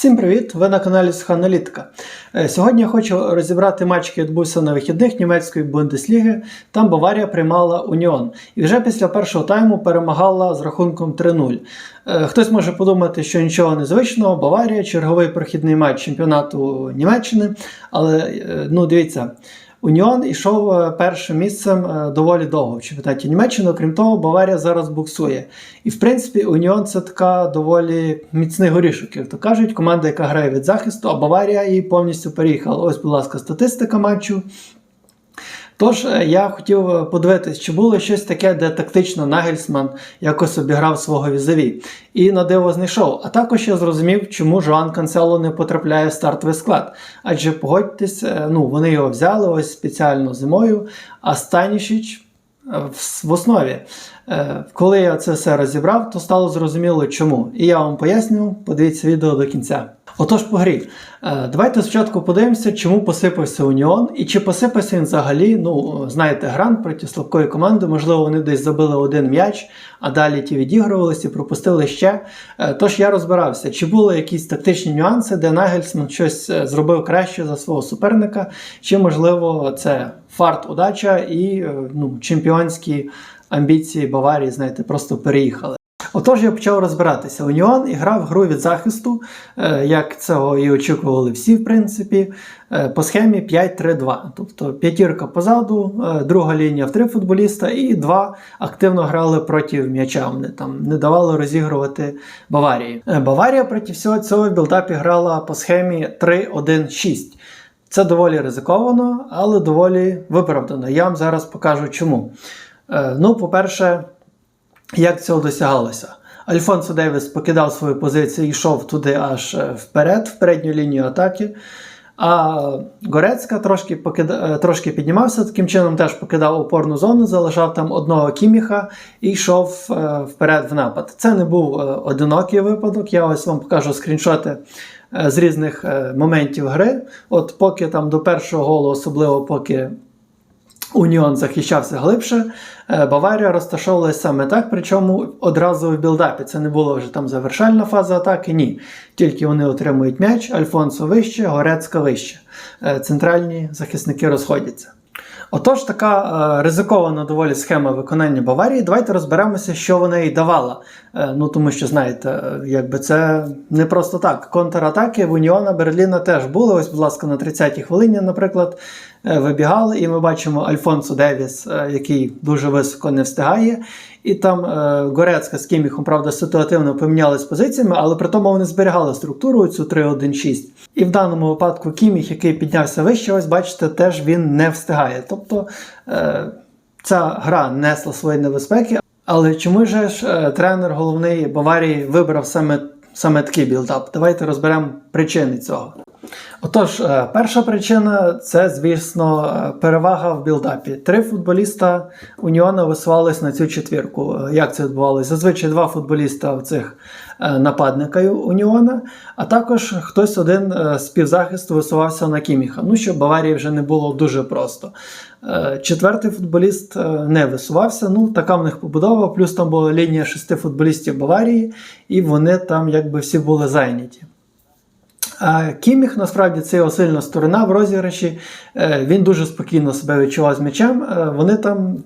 Всім привіт! Ви на каналі Сухоаналітика. Е, Сьогодні я хочу розібрати матч, який відбувся на вихідних німецької Бундесліги. Там Баварія приймала Уніон. І вже після першого тайму перемагала з рахунком 3-0. Е, Хтось може подумати, що нічого незвичного, Баварія, черговий прохідний матч чемпіонату Німеччини. Але е, ну дивіться. Уніон ішов е, першим місцем е, доволі довго в чемпіонаті Німеччини. Окрім того, Баварія зараз буксує. І в принципі, Уніон це така доволі міцний горішок, як то кажуть, команда, яка грає від захисту, а Баварія її повністю переїхала. Ось, будь ласка, статистика матчу. Тож е, я хотів е, подивитись, чи було щось таке, де тактично Нагельсман якось обіграв свого візові. І на диво знайшов. А також я зрозумів, чому Жоан Канцело не потрапляє в стартовий склад. Адже погодьтесь, е, ну вони його взяли ось спеціально зимою, а Станішіч в, основі. Коли я це все розібрав, то стало зрозуміло чому. І я вам поясню, подивіться відео до кінця. Отож, по грі. Е, Давайте спочатку подивимося, чому посипався Уніон і чи посипався він взагалі. Ну, знаєте, грант проти слабкої команди. Можливо, вони десь забили один м'яч, а далі ті відігрувалися і пропустили ще. Е, Тож я розбирався, чи були якісь тактичні нюанси, де Нагельсман щось е, зробив краще за свого суперника, чи можливо це фарт, удача і ну, чемпіонські амбіції Баварії, знаєте, просто переїхали. Отож, я почав розбиратися. Уніон грав гру від захисту, е, як цього і очікували всі, в принципі, е, по схемі 5-3-2. Тобто п'ятірка позаду, е, друга лінія в три футболіста, і два активно грали проти м'яча. Вони там не давали розігрувати Баварії. Баварія проти всього цього в білдапі грала по схемі 3-1-6. Це доволі ризиковано, але доволі виправдано. Я вам зараз покажу чому. Ну, по-перше, як цього досягалося? Альфонсо Девіс покидав свою позицію і йшов туди аж е, вперед, в передню лінію атаки. А Горецька трошки покида... е, трошки піднімався, таким чином теж покидав опорну зону, залишав там одного кіміха і йшов е, вперед в напад. Це не був одинокий випадок. Я ось вам покажу скріншоти з різних моментів гри. От поки там до першого голу, особливо поки Уніон захищався глибше, е, Баварія розташовувалася саме так, причому одразу в білдапі. Це не була вже там завершальна фаза атаки, ні. Тільки вони отримують м'яч, Альфонсо вище, Горецька вище. Е, Центральні захисники розходяться. Отож, така е, ризикована доволі схема виконання Баварії. Давайте розберемося, що вона їй давала. Е, ну тому що, знаєте, якби це не просто так. Контратаки в Уніона Берліна теж були. Ось, будь ласка, на 30-й хвилині, наприклад, е, вибігали, і ми бачимо Альфонсо Девіс, який дуже високо не встигає. І там е, Горецька з Кіміхом, правда, ситуативно помінялись позиціями, але при тому вони зберігали структуру цю 3-1-6. І в даному випадку Кіміх, який піднявся вище, ось бачите, теж він не встигає. Тобто е, ця гра несла свої небезпеки. Але чому ж е, тренер головний Баварії вибрав саме, саме такий білдап? Давайте розберемо причини цього. Отож, е, перша причина це, звісно, е, перевага в білдапі. Три футболіста Уніона висувались на цю четвірку. Е, Як це відбувалося? Зазвичай два футболіста в цих нападника Уніона, а також хтось один з півзахисту висувався на Кіміха. Ну, щоб Баварії вже не було дуже просто. Четвертий футболіст не висувався. Ну, така в них побудова. Плюс там була лінія шести футболістів Баварії, і вони там якби всі були зайняті. Кіміх насправді це його сильна сторона в розіграші. Е, Він дуже спокійно себе відчував з м'ячем. Е, Вони там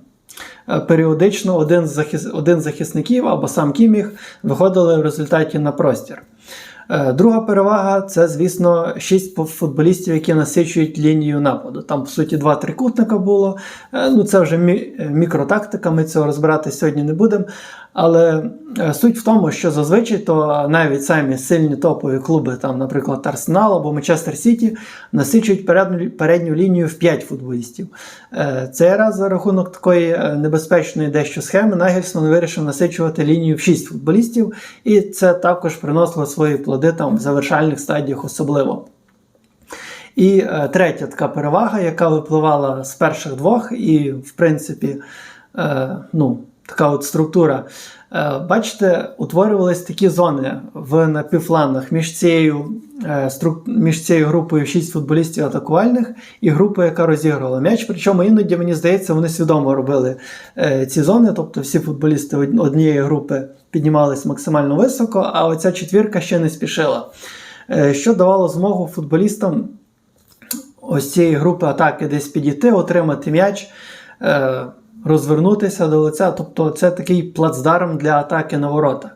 е, періодично один з, захис... один з захисників або сам Кіміх виходили в результаті на простір. Друга перевага це, звісно, шість футболістів, які насичують лінію нападу. Там, по суті, два трикутника було. Ну, це вже мі- мікротактика, ми цього розбирати сьогодні не будемо. Але е, суть в тому, що зазвичай то навіть самі сильні топові клуби, там, наприклад, Арсенал або Манчестер Сіті, насичують передню, передню лінію в 5 футболістів. Е, Цей раз за рахунок такої е, небезпечної дещо схеми Нагельсон вирішив насичувати лінію в 6 футболістів, і це також приносило свої плоди там в завершальних стадіях особливо. І третя така перевага, яка випливала з перших двох, і, в принципі, ну, така от структура. Е, бачите, утворювались такі зони в напівфлангах між цією, е, між цією групою 6 футболістів атакувальних і групою, яка розігрувала м'яч. Причому іноді, мені здається, вони свідомо робили е, ці зони, тобто всі футболісти однієї групи піднімались максимально високо, а оця четвірка ще не спішила. що давало змогу футболістам ось цієї групи атаки десь підійти, отримати м'яч, розвернутися до лиця. Тобто це такий плацдарм для атаки на ворота.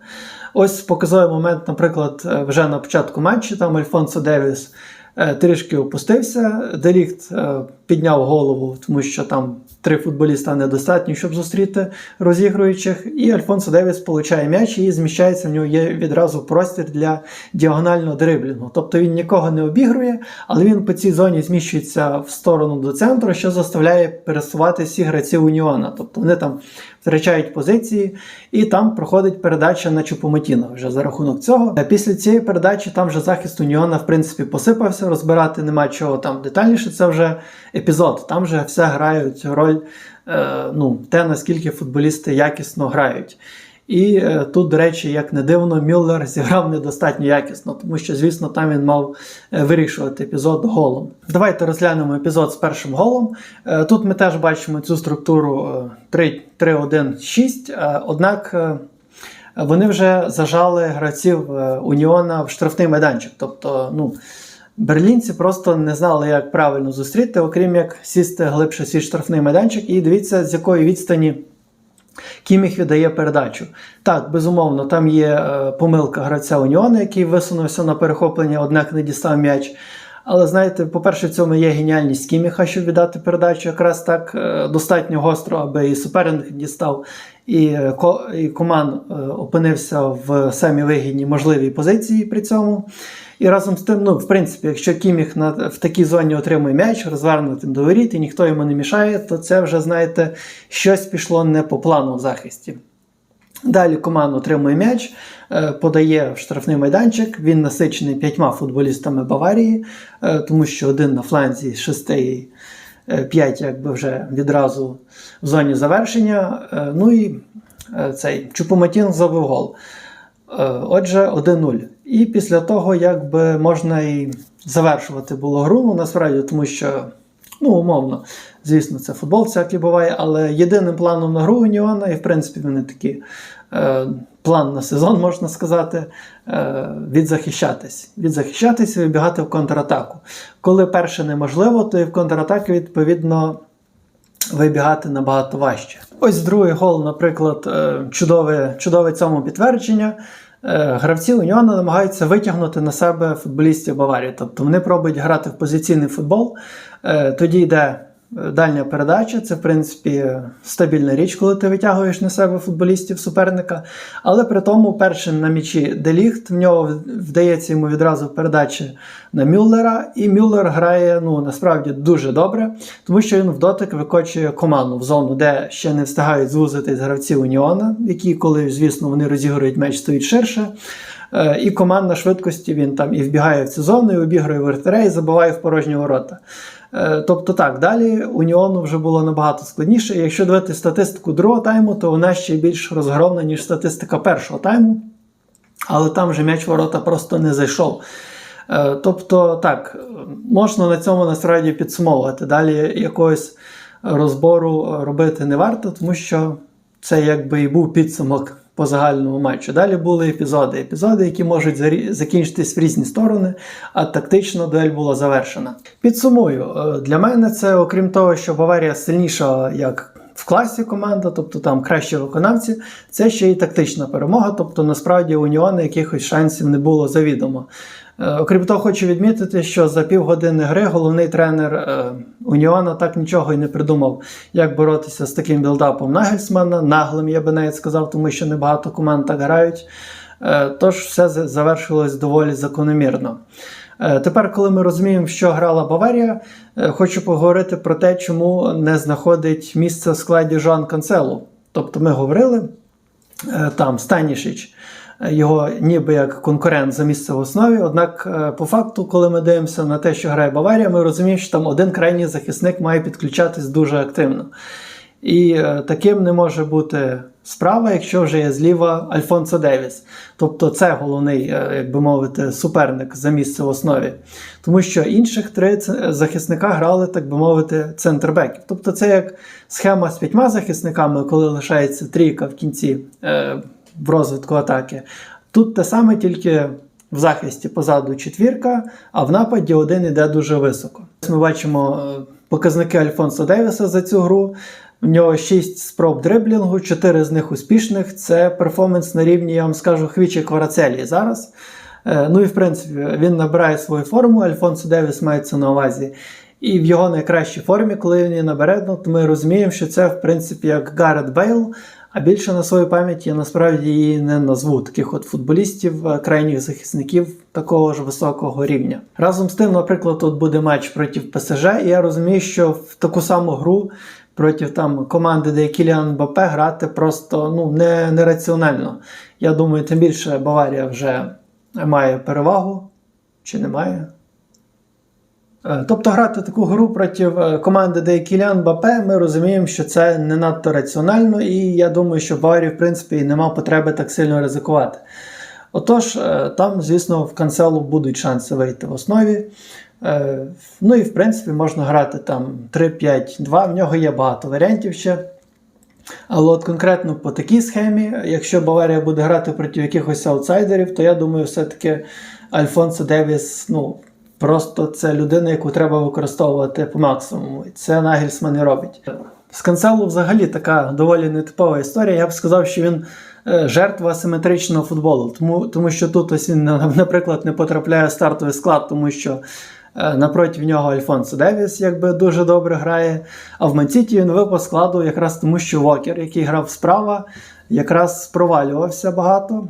Ось показовий момент, наприклад, е, вже на початку матчу там Альфонсо Девіс е, трішки опустився. Делікт е, підняв голову, тому що там три футболіста недостатньо, щоб зустріти розігруючих. І Альфонсо Девіс получає м'яч і зміщається. В нього є відразу простір для діагонального дриблінгу. Тобто він нікого не обігрує, але він по цій зоні зміщується в сторону до центру, що заставляє пересувати всі гравців Уніона. Тобто вони там втрачають позиції, і там проходить передача на Чупомотіна вже за рахунок цього. Е, Після цієї передачі там вже захист Уніона в принципі посипався, розбирати нема чого там детальніше. Це вже епізод. Там вже все грають роль, е, ну, те, наскільки футболісти якісно грають. І е, тут, до речі, як не дивно, Мюллер зіграв недостатньо якісно, тому що, звісно, там він мав е, вирішувати епізод голом. Давайте розглянемо епізод з першим голом. Е, тут ми теж бачимо цю структуру е, 3-1-6, е, однак. е, вони вже зажали гравців е, Уніона в штрафний майданчик. Тобто, ну, берлінці просто не знали, як правильно зустріти, окрім як сісти глибше свій штрафний майданчик. І дивіться, з якої відстані Кіміх віддає передачу. Так, безумовно, там є е, помилка гравця Уніона, який висунувся на перехоплення, однак не дістав м'яч. Але знаєте, по-перше, в цьому є геніальність Кіміха, щоб віддати передачу якраз так е, достатньо гостро, аби і суперник дістав, і, е, ко- і команд е, опинився в самій вигідній можливій позиції при цьому. І разом з тим, ну, в принципі, якщо Кіміх на, в такій зоні отримує м'яч, розвернутим до воріт, і ніхто йому не мішає, то це вже, знаєте, щось пішло не по плану в захисті. Далі команда отримує м'яч, е, подає в штрафний майданчик. Він насичений п'ятьма футболістами Баварії, е, тому що один на фланзі з шести, е, п'ять якби вже відразу в зоні завершення. Е, Ну і цей Чупоматін забив гол. Отже, 1-0. І після того, якби можна і завершувати було гру, ну, насправді, тому що, ну, умовно, звісно, це футбол, всякий буває, але єдиним планом на гру Уніона, і в принципі вони такі е, план на сезон, можна сказати, е, відзахищатись. Відзахищатись і вибігати в контратаку. Коли перше неможливо, то і в контратаки, відповідно, вибігати набагато важче. Ось другий гол, наприклад, е, чудове, чудове цьому підтвердження. Е, Гравці Уніона намагаються витягнути на себе футболістів Баварії. Тобто вони пробують грати в позиційний футбол. Е, Тоді йде дальня передача. Це, в принципі, стабільна річ, коли ти витягуєш на себе футболістів суперника. Але при тому, першим на м'ячі Деліхт, в нього вдається йому відразу передачі на Мюллера, і Мюллер грає ну, насправді дуже добре, тому що він в дотик викочує команду в зону, де ще не встигають звузитись гравці Уніона, які, коли, звісно, вони розігрують м'яч, стоїть ширше. Е, І командна швидкості він там і вбігає в цю зону, і обігрує вертаря, і забиває в порожні ворота. Е, Тобто так, далі Уніону вже було набагато складніше. Якщо дивити статистику другого тайму, то вона ще більш розгромна, ніж статистика першого тайму. Але там вже м'яч ворота просто не зайшов. Е, Тобто, так, можна на цьому насправді підсумовувати. Далі якогось розбору робити не варто, тому що це якби і був підсумок по загальному матчу. Далі були епізоди. Епізоди, які можуть закінчитись в різні сторони, а тактично дуель була завершена. Підсумую, е, для мене це, окрім того, що Баварія сильніша як в класі команда, тобто там кращі виконавці, це ще й тактична перемога. Тобто, насправді у Уніона якихось шансів не було завідомо. Е, Окрім того, хочу відмітити, що за півгодини гри головний тренер е, Уніона так нічого і не придумав, як боротися з таким білдапом Нагельсмана. Наглим, я би навіть сказав, тому що небагато команд так грають. Е, Тож все завершилось доволі закономірно. Тепер, коли ми розуміємо, що грала Баварія, хочу поговорити про те, чому не знаходить місце в складі Жоан Канцелу. Тобто ми говорили, там Станішич, його ніби як конкурент за місце в основі. Однак, е, по факту, коли ми дивимося на те, що грає Баварія, ми розуміємо, що там один крайній захисник має підключатись дуже активно. І е, таким не може бути справа, якщо вже є зліва Альфонсо Девіс. Тобто це головний, е, як би мовити, суперник за місце в основі. Тому що інших три захисника грали, так би мовити, центрбеків. Тобто це як схема з п'ятьма захисниками, коли лишається трійка в кінці в розвитку атаки. Тут те саме, тільки В захисті позаду четвірка, а в нападі один іде дуже високо. Ми бачимо е, показники Альфонсо Девіса за цю гру. В нього 6 спроб дриблінгу, 4 з них успішних. Це перформанс на рівні, я вам скажу, Хвічі Кварацелі зараз. Е, Ну і в принципі він набирає свою форму. Альфонсо Девіс мається на увазі. І в його найкращій формі, коли він її набере, ну, то ми розуміємо, що це в принципі як Гаррет Бейл, а більше на своїй пам'яті я насправді її не назву таких от футболістів, е, крайніх захисників такого ж високого рівня. Разом з тим, наприклад, тут буде матч проти ПСЖ, і я розумію, що в таку саму гру проти там команди, де Кіліан Мбаппе, грати просто ну, не, нераціонально. Я думаю, тим більше Баварія вже має перевагу чи не має. Е, Тобто грати таку гру проти е, команди, де є Кіліан Бапе, ми розуміємо, що це не надто раціонально, і я думаю, що Баварії, в принципі, нема потреби так сильно ризикувати. Отож, е, там, звісно, в канцелу будуть шанси вийти в основі. Ну і в принципі можна грати там 3-5-2, в нього є багато варіантів ще. Але от конкретно по такій схемі, якщо Баварія буде грати проти якихось аутсайдерів, то я думаю, все-таки Альфонсо Девіс, ну, просто це людина, яку треба використовувати по максимуму. І це Нагельсман і робить. З канцелу взагалі така доволі нетипова історія. Я б сказав, що він е, жертва асиметричного футболу, тому, тому що тут ось він, наприклад, не потрапляє в стартовий склад, тому що. Е, Напроти нього Альфонсо Девіс якби дуже добре грає. А в Манціті він випав складу якраз тому, що Вокер, який грав справа, якраз провалювався багато.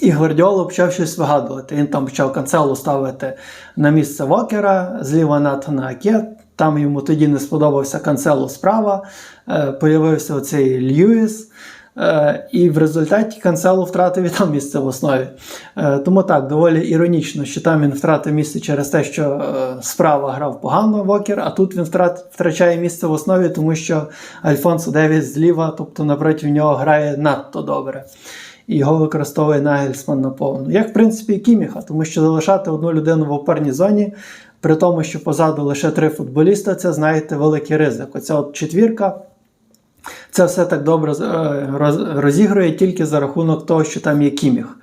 І Гвардіола почав щось вигадувати. Він там почав канцелу ставити на місце Вокера, зліва Натана Аке. Там йому тоді не сподобався канцелу справа. Е, Появився оцей Льюіс. Е, І в результаті канцелу втратив і там місце в основі. Е, Тому так, доволі іронічно, що там він втратив місце через те, що е, справа грав погано Вокер, а тут він втрат, втрачає місце в основі, тому що Альфонсо Девіс зліва, тобто напроти нього грає надто добре. І його використовує Нагельсман наповну. Як, в принципі, і Кіміха, тому що залишати одну людину в опорній зоні, при тому, що позаду лише три футболіста, це, знаєте, великий ризик. Оця от четвірка. Це все так добре е, розігрує тільки за рахунок того, що там є кіміх.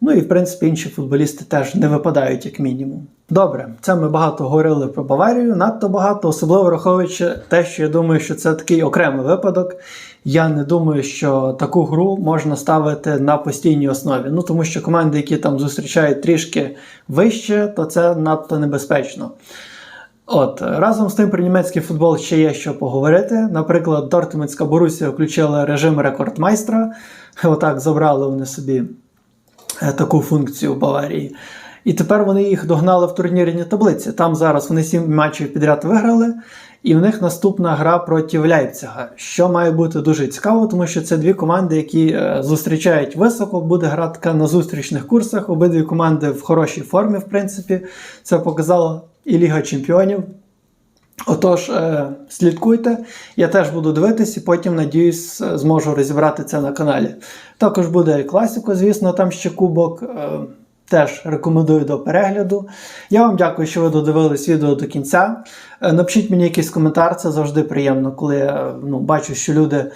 Ну і в принципі інші футболісти теж не випадають як мінімум. Добре, це ми багато говорили про Баварію, надто багато, особливо враховуючи те, що я думаю, що це такий окремий випадок. Я не думаю, що таку гру можна ставити на постійній основі. Ну тому що команди, які там зустрічають трішки вище, то це надто небезпечно. От разом з тим про німецький футбол ще є що поговорити. Наприклад, Дортмундська Борусія включила режим рекордмайстра. Отак забрали вони собі таку функцію Баварії. І тепер вони їх догнали в турнірній таблиці. Там зараз вони сім матчів підряд виграли, і в них наступна гра проти Ляйпцига, що має бути дуже цікаво, тому що це дві команди, які е, зустрічають високо, буде гра така на зустрічних курсах. Обидві команди в хорошій формі, в принципі. Це показала і Ліга Чемпіонів. Отож, е, слідкуйте, я теж буду дивитись і потім, надіюсь, зможу розібрати це на каналі. Також буде Класіко, звісно, там ще кубок. е, Теж рекомендую до перегляду. Я вам дякую, що ви додивились відео до кінця. Е, Напишіть мені якийсь коментар, це завжди приємно, коли я ну, бачу, що люди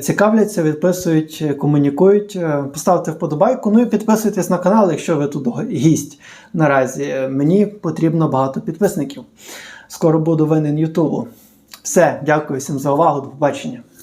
цікавляться, відписують, комунікують. Поставте вподобайку, ну і підписуйтесь на канал, якщо ви тут гість наразі. Мені потрібно багато підписників. Скоро буду винен Ютубу. Все, дякую всім за увагу, до побачення.